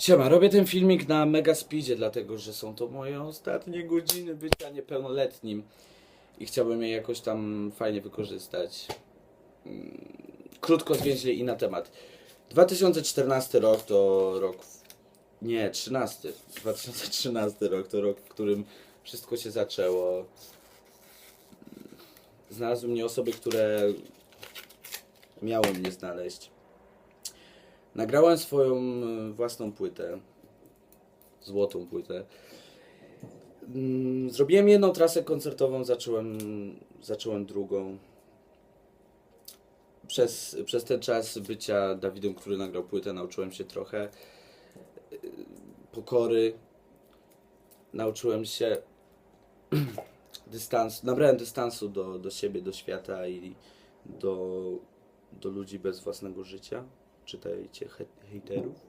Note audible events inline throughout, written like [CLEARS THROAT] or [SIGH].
Siema, robię ten filmik na mega speedzie, dlatego że są to moje ostatnie godziny bycia niepełnoletnim i chciałbym je jakoś tam fajnie wykorzystać. Mm, Krótko, zwięźle i na temat. 2014 rok to rok. Nie, 13. 2013 rok to rok, w którym wszystko się zaczęło. Znalazły mnie osoby, które miały mnie znaleźć. Nagrałem swoją e, własną płytę. Złotą płytę. Mm, Zrobiłem jedną trasę koncertową, zacząłem, zacząłem drugą. Przez, przez ten czas bycia Dawidem, który nagrał płytę, nauczyłem się trochę y, pokory. Nauczyłem się [CLEARS THROAT] dystansu, nabrałem dystansu do, do siebie, do świata i do, do ludzi bez własnego życia czytajcie he- hejterów.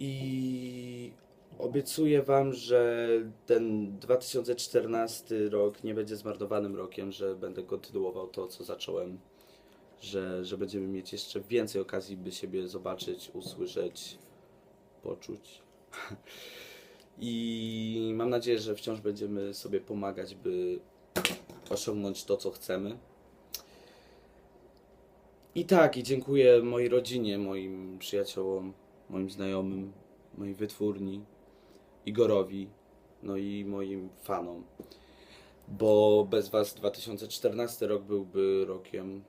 I obiecuję Wam, że ten 2014 rok nie będzie zmarnowanym rokiem, że będę kontynuował to, co zacząłem, że, że będziemy mieć jeszcze więcej okazji, by siebie zobaczyć, usłyszeć, poczuć. [LAUGHS] I mam nadzieję, że wciąż będziemy sobie pomagać, by osiągnąć to, co chcemy. I tak, i dziękuję mojej rodzinie, moim przyjaciołom, moim znajomym, mojej wytwórni, Igorowi, no i moim fanom. Bo bez was 2014 rok byłby rokiem.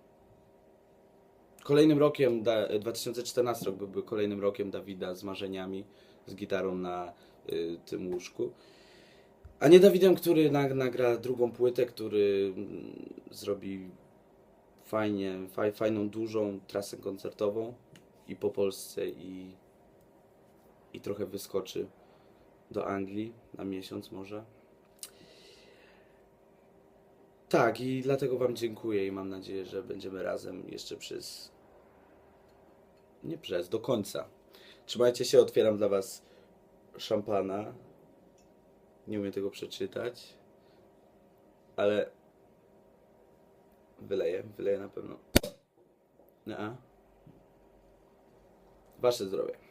Kolejnym rokiem, da, 2014 rok byłby kolejnym rokiem Dawida z marzeniami, z gitarą na y, tym łóżku. A nie Dawidem, który nag, nagra drugą płytę, który mm, zrobi fajnie, faj, fajną, dużą trasę koncertową i po Polsce i, i trochę wyskoczy do Anglii na miesiąc może. Tak, i dlatego Wam dziękuję i mam nadzieję, że będziemy razem jeszcze przez. Nie przez, do końca. Trzymajcie się, otwieram dla Was szampana. Nie umiem tego przeczytać, ale Wyleję, wyleję na pewno. No. Wasze zdrowie.